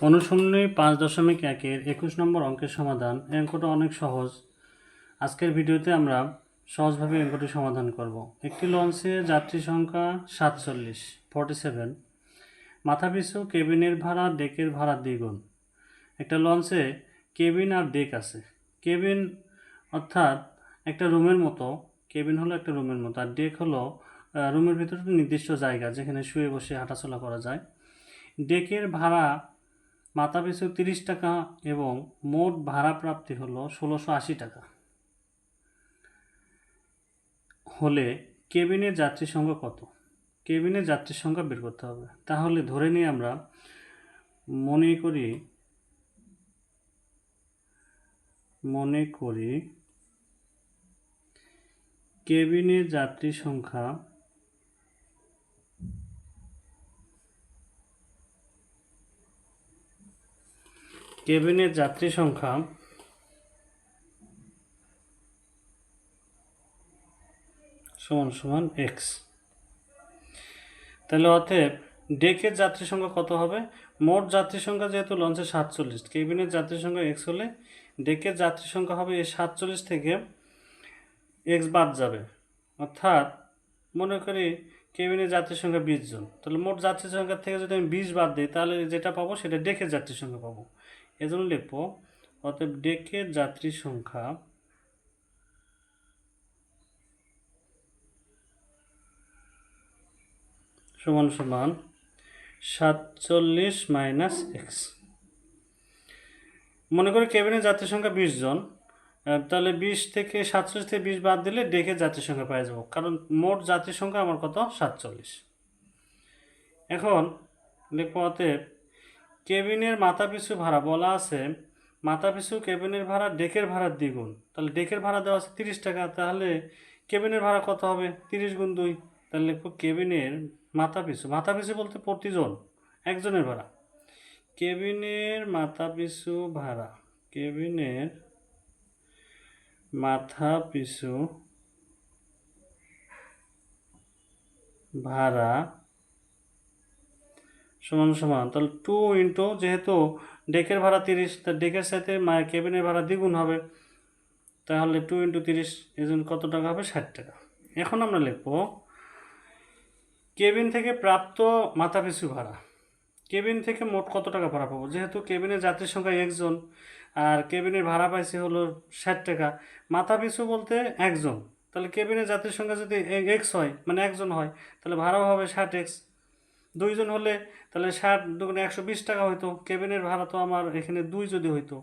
অনুশূন্য পাঁচ দশমিক একের একুশ নম্বর অঙ্কের সমাধান। অঙ্কটা অনেক সহজ। আজকের ভিডিওতে আমরা সহজভাবে অঙ্কটি সমাধান করব। একটি লঞ্চে যাত্রী সংখ্যা সাতচল্লিশ ফর্টি সেভেন মাথাপিছু কেবিনের ভাড়া, ডেকের ভাড়া দ্বিগুণ। একটা লঞ্চে কেবিন আর ডেক আছে। কেবিন অর্থাৎ একটা রুমের মতো, কেবিন হলো একটা রুমের মতো। আর ডেক হলো রুমের ভিতরে নির্দিষ্ট জায়গা যেখানে শুয়ে বসে হাঁটাচলা করা যায়। ডেকের ভাড়া মাথাপিছু তিরিশ টাকা এবং মোট ভাড়া প্রাপ্তি হলো ষোলোশো আশি টাকা। হলে কেবিনের যাত্রী সংখ্যা কত? কেবিনের যাত্রীর সংখ্যা বের করতে হবে। তাহলে ধরে নিই আমরা, মনে করি মনে করি কেবিনের যাত্রী সংখ্যা কেবিনের যাত্রী সংখ্যা সমান সমান এক্স তাহলে অতএব ডেকের যাত্রী সংখ্যা কত হবে? মোট যাত্রী সংখ্যা যেহেতু লঞ্চে সাতচল্লিশ, কেবিনের যাত্রী সংখ্যা এক্স হলে ডেকের যাত্রী সংখ্যা হবে এই সাতচল্লিশ থেকে এক্স বাদ যাবে। অর্থাৎ মনে করি কেবিনের যাত্রীর সংখ্যা বিশ জন। তাহলে মোট যাত্রীর সংখ্যা থেকে যদি আমি বিশ বাদ দিই, তাহলে যেটা পাবো সেটা ডেকের যাত্রীর সংখ্যা পাবো। এজন্য লিখব, অতএব ডেকের যাত্রী সংখ্যা সমান সমান সাতচল্লিশ মাইনাস এক্স মনে করি কেবিনের যাত্রীর সংখ্যা বিশ জন তাহলে বিশ থেকে সাতচল্লিশ থেকে বিশ বাদ দিলে ডেকে যাত্রী সংখ্যা পেয়ে যাব, কারণ মোট যাত্রী সংখ্যা আমার কত? সাতচল্লিশ। এখন লিখব অতএব কেবিনের মাথাপিছু ভাড়া বলা আছে। মাথাপিছু কেবিনের ভাড়া, ডেকের ভাড়ার দ্বিগুণ। তাহলে ডেকের ভাড়া দেওয়া আছে তিরিশ টাকা, তাহলে কেবিনের ভাড়া কত হবে? তিরিশ গুণ দুই। তাহলে লিখব কেবিনের মাথাপিছু। মাথাপিছু বলতে প্রতিজন, একজনের ভাড়া। কেবিনের মাথাপিছু ভাড়া, কেবিনের মাথা পিছু ভাড়া সমান সমান। তাহলে টু ইন্টু যেহেতু ডেকের ভাড়া তিরিশ, তা ডেকের সাথে মা- কেবিনের ভাড়া দ্বিগুণ হবে। তাহলে টু ইন্টু তিরিশ এজন কত টাকা হবে? ষাট টাকা। এখন আমরা লিখব কেবিন থেকে প্রাপ্ত মাথাপিছু ভাড়া। কেবিন থেকে মোট কত টাকা ভাড়া পাবো? যেহেতু কেবিনের যাত্রীর সংখ্যা একজন, আর কেবিনের ভাড়া পাইছি হলো ষাট টাকা। মাথা পিছু বলতে একজন। তাহলে কেবিনের যাত্রীর সংখ্যা যদি এক্স হয় মানে একজন হয়, তাহলে ভাড়াও হবে ষাট এক্স দুইজন হলে তাহলে ষাট দুগুণে একশো বিশ টাকা হইতো। কেবিনের ভাড়া তো আমার এখানে দুই যদি হইতো।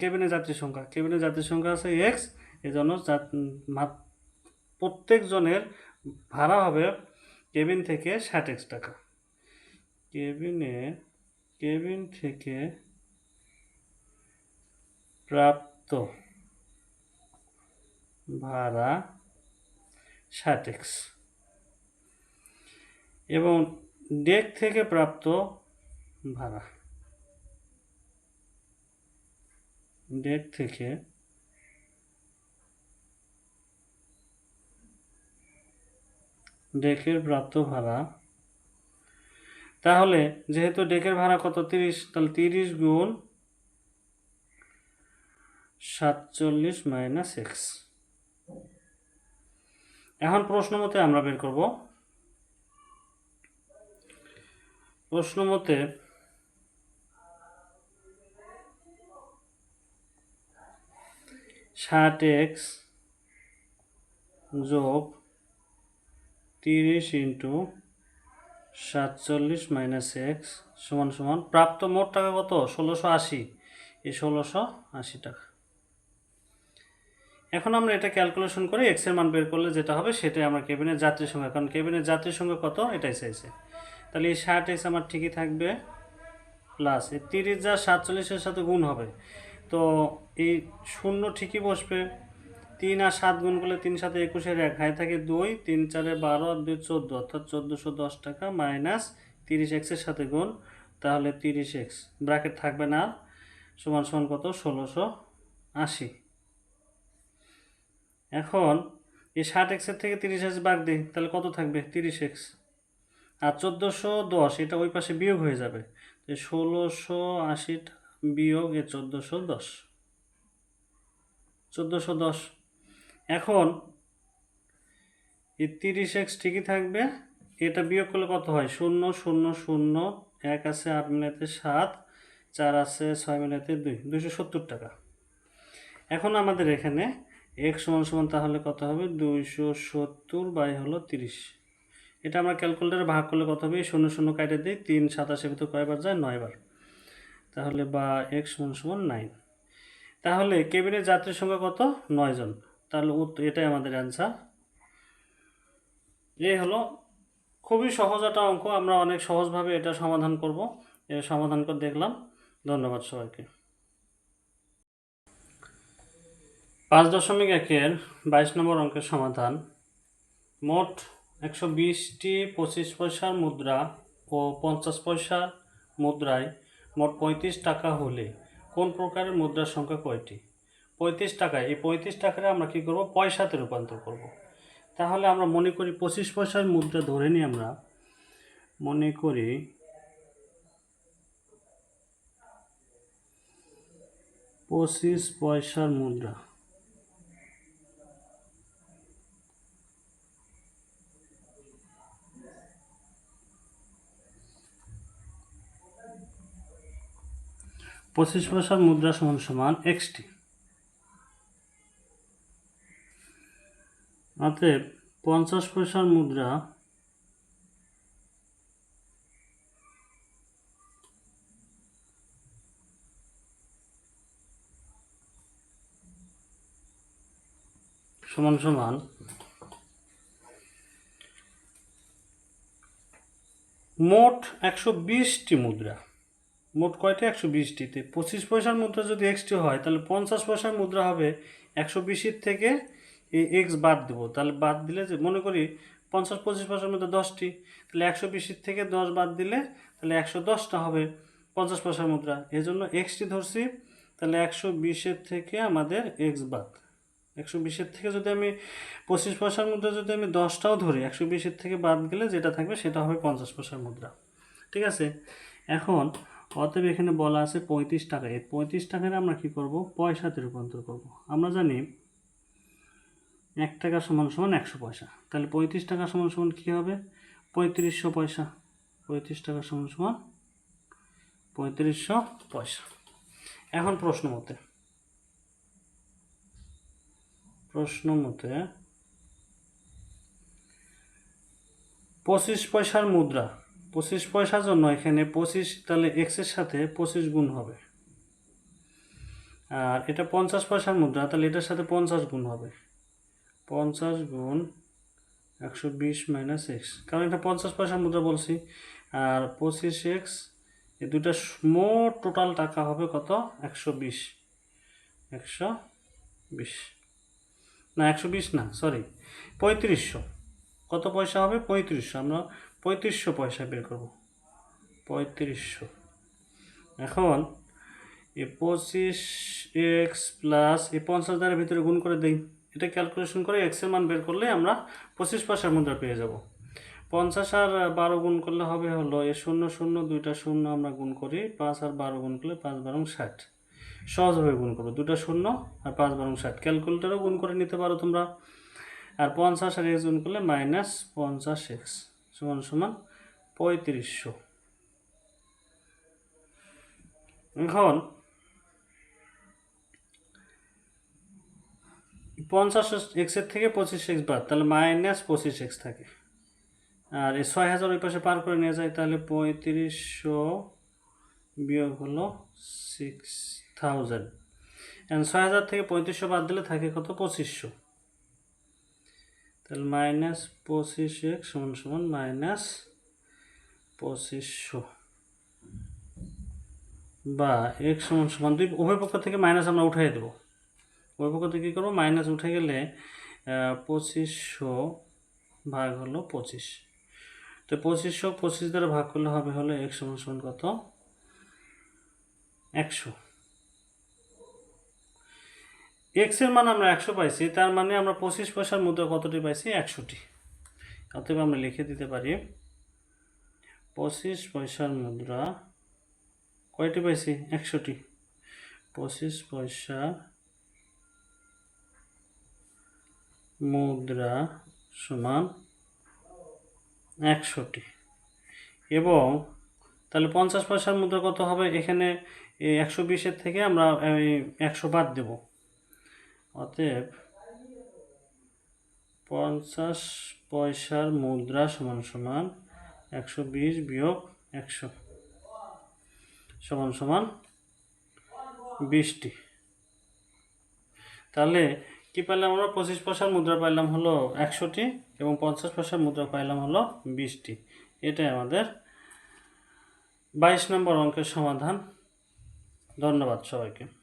কেবিনের যাত্রীর সংখ্যা। কেবিনের যাত্রীর সংখ্যা আছে এক্স। এই জন্য প্রত্যেকজনের ভাড়া হবে কেবিন থেকে ষাট এক্স টাকা। কেবিনে, কেবিন থেকে প্রাপ্ত ভাড়া ষাট এক্স। এবং ডেক থেকে প্রাপ্ত ভাড়া। ডেক থেকে ডেকের প্রাপ্ত ভাড়া। তাহলে যেহেতু ডেকের ভাড়া কত? তিরিশ, তাহলে তিরিশ গুণ সাতচল্লিশ মাইনাস এক্স। এখন প্রশ্ন মতে আমরা বের করব। প্রশ্ন মতে, ষাট এক্স যোগ তিরিশ ইন্টু সাতচল্লিশ মাইনাস এক্স সমান সমান প্রাপ্ত মোট টাকা কত? ষোলোশো আশি। এই ষোলোশো আশি টাকা। এখন আমরা এটা ক্যালকুলেশন করে এক্সের মান বের করলে যেটা হবে সেটাই আমার কেবিনের যাত্রীর সংখ্যা কারণ কেবিনের যাত্রীর সংখ্যা কত? এটাই চাইছে। তাহলে এই ষাট এক্স আমার ঠিকই থাকবে প্লাস এই তিরিশ যা সাতচল্লিশের সাথে গুণ হবে। তো এই শূন্য ঠিকই বসবে। তিন আর সাত গুণ করলে তিন সাথে একুশের এক। হাই থাকে দুই, তিন চারে বারো আর দুই চোদ্দ। অর্থাৎ চোদ্দোশো দশ টাকা মাইনাস তিরিশ এক্সের সাথে গুণ, তাহলে তিরিশ এক্স ব্র্যাকেট থাকবে না। সমান সমান কত? ষোলোশো আশি। এখন এই ষাট এক্সের থেকে তিরিশ এক্স বাদ দিই, তাহলে কত থাকবে? তিরিশ এক্স আর চোদ্দোশো দশ, এটা ওই পাশে বিয়োগ হয়ে যাবে। ষোলোশো আশি বিয়োগ এ চোদ্দোশো দশ। চোদ্দোশো দশ। এখন এই তিরিশ এক্স ঠিকই থাকবে, এটা বিয়োগ করলে কত হয়? শূন্য শূন্য শূন্য, এক আছে আট মিনিটে সাত, চার আছে ছয় মিনিটে দুই দুশো সত্তর টাকা। এখন আমাদের এখানে এক সমান সমান তাহলে কত হবে? দুইশো সত্তর বাই হলো তিরিশ। এটা আমরা ক্যালকুলেটারে ভাগ করলে কত হবে? শূন্য শূন্য কাটে দিই, তিন সাতাশের ভিতর কয়বার যায়? নয়বার তাহলে বা এক সমান সমান নাইন। তাহলে কেবিনের যাত্রীর সংখ্যা কত? নয় জন। তাহলে এটাই আমাদের অ্যান্সার। এই হলো, খুবই সহজ একটা অঙ্ক। আমরা অনেক সহজভাবে এটা সমাধান করব। এর সমাধান করে দেখলাম। ধন্যবাদ সবাইকে। পাঁচ দশমিক একের বাইশ নম্বর অঙ্কের সমাধান। মোট একশো বিশটি পঁচিশ পয়সার মুদ্রা ও পঞ্চাশ পয়সার মুদ্রায় মোট পঁয়ত্রিশ টাকা হলে কোন প্রকারের মুদ্রার সংখ্যা কয়টি? পঁয়ত্রিশ টাকায়, এই পঁয়ত্রিশ টাকারে আমরা কী করব? পয়সাতে রূপান্তর করব। তাহলে আমরা মনে করি পঁচিশ পয়সার মুদ্রা ধরে নিই আমরা মনে করি পঁচিশ পয়সার মুদ্রা। পঁচিশ পয়সার মুদ্রা সমান সমান এক্সটি। অতএব পঞ্চাশ পয়সার মুদ্রা সমান সমান মোট একশো বিশটি মুদ্রা। মোট কয়টা? একশো বিশটিতে। পঁচিশ পয়সার মুদ্রা যদি এক্সটি হয়, তাহলে পঞ্চাশ পয়সার মুদ্রা হবে একশো বিশের থেকে এই এক্স বাদ দেবো। তাহলে বাদ দিলে যে, মনে করি পঞ্চাশ, পঁচিশ পয়সার মধ্যে দশটি, তাহলে একশো বিশের থেকে দশ বাদ দিলে তাহলে একশো দশটা হবে পঞ্চাশ পয়সার মুদ্রা। এই জন্য এক্সটি ধরছি, তাহলে একশো বিশের থেকে আমাদের এক্স বাদ। একশো বিশের থেকে যদি আমি পঁচিশ পয়সার মুদ্রা যদি আমি দশটাও ধরি, একশো বিশের থেকে বাদ গেলে যেটা থাকবে সেটা হবে পঞ্চাশ পয়সার মুদ্রা। ঠিক আছে? এখন অতএব এখানে বলা আছে পঁয়ত্রিশ টাকা। এই পঁয়ত্রিশ টাকার আমরা কি করব? পয়সাতে রূপান্তর করব। আমরা জানি এক টাকা সমান সমান একশো পয়সা। তাহলে পঁয়ত্রিশ টাকা সমান সমান কী হবে? পঁয়ত্রিশশো পয়সা। পঁয়ত্রিশ টাকা সমান সমান পঁয়ত্রিশশো পয়সা। এখন প্রশ্ন মতে। প্রশ্ন মতে পঁচিশ পয়সার মুদ্রা পঁচিশ পয়সার জন্য এখানে পঁচিশ, তাহলে এক্সের সাথে পঁচিশ গুণ হবে। আর এটা পঞ্চাশ পয়সার মুদ্রা, তাহলে এটার সাথে পঞ্চাশ গুণ হবে। পঞ্চাশ গুণ একশো বিশ মাইনাস এক্স কারণ এটা পঞ্চাশ পয়সার মুদ্রা বলছি। আর পঁচিশ এক্স এই দুইটা মোট টোটাল টাকা হবে কত? একশো বিশ। একশো বিশ। না, একশো বিশ না সরি পঁয়ত্রিশশো। কত পয়সা হবে? পঁয়ত্রিশশো। আমরা পঁয়ত্রিশশো পয়সা বের করব। পঁয়ত্রিশশো। এখন এ পঁচিশ এক্স প্লাস এ পঞ্চাশ দ্বারের ভিতরে গুণ করে দিই। এটা ক্যালকুলেশন করে এক্সের মান বের করলে আমরা পঁচিশ পয়সার মুদ্রা পেয়ে যাব। পঞ্চাশ আর বারো গুণ করলে হবে হলো এ শূন্য শূন্য, দুইটা শূন্য আমরা গুণ করি, পাঁচ আর বারো গুণ করলে পাঁচ বারো ষাট। সহজভাবে গুণ করব দুটা শূন্য আর পাঁচ বারো ষাট। ক্যালকুলেটারও গুণ করে নিতে পারো তোমরা। আর পঞ্চাশ আর এক্স গুণ করলে মাইনাস পঞ্চাশ এক্স। সমান সমান পঁয়ত্রিশশো। এখন পঞ্চাশ এক্সের থেকে পঁচিশ এক্স বাদ, তাহলে মাইনাস পঁচিশ এক্স থাকে। আর এই ছয় হাজার ওই পাশে পার করে নিয়ে যায়, তাহলে পঁয়ত্রিশশো বিয়োগ হলো সিক্স থাউজেন্ড ছয় হাজার থেকে পঁয়ত্রিশশো বাদ দিলে থাকে কত? পঁচিশশো। তাহলে মাইনাস পঁচিশ এক্স সমান সমান মাইনাস পঁচিশশো। বা এক্স সমান সমান দুই, উভয় পক্ষ থেকে মাইনাস আমরা উঠাই দেবো। উভয় পক্ষ থেকে কী করব? মাইনাস উঠে গেলে পঁচিশশো ভাগ হলো পঁচিশ। তো পঁচিশশো, পঁচিশ দ্বারা ভাগ করলে হবে হলো এক্স সমান সমান কত? একশো। এক্সের মান আমরা একশো পাইছি, তার মানে আমরা পঁচিশ পয়সার মুদ্রা কতটি পাইছি? একশোটি। অতএব আমরা লিখে দিতে পারি, পঁচিশ পয়সার মুদ্রা কয়টি পাইছি? একশোটি। পঁচিশ পয়সা মুদ্রা সমান একশোটি। এবং তাহলে পঞ্চাশ পয়সার মুদ্রা কত হবে? এখানে একশো বিশের থেকে আমরা একশো বাদ দেব। অতএব পঞ্চাশ পয়সার মুদ্রা সমান সমান একশো বিশ বিয়োগ একশো সমান সমান বিশটি। তাহলে কি পেলাম আমরা? পঁচিশ পয়সার মুদ্রা পাইলাম হলো একশোটি এবং পঞ্চাশ পয়সার মুদ্রা পাইলাম হলো বিশটি। এটাই আমাদের বাইশ নম্বর অঙ্কের সমাধান। ধন্যবাদ সবাইকে।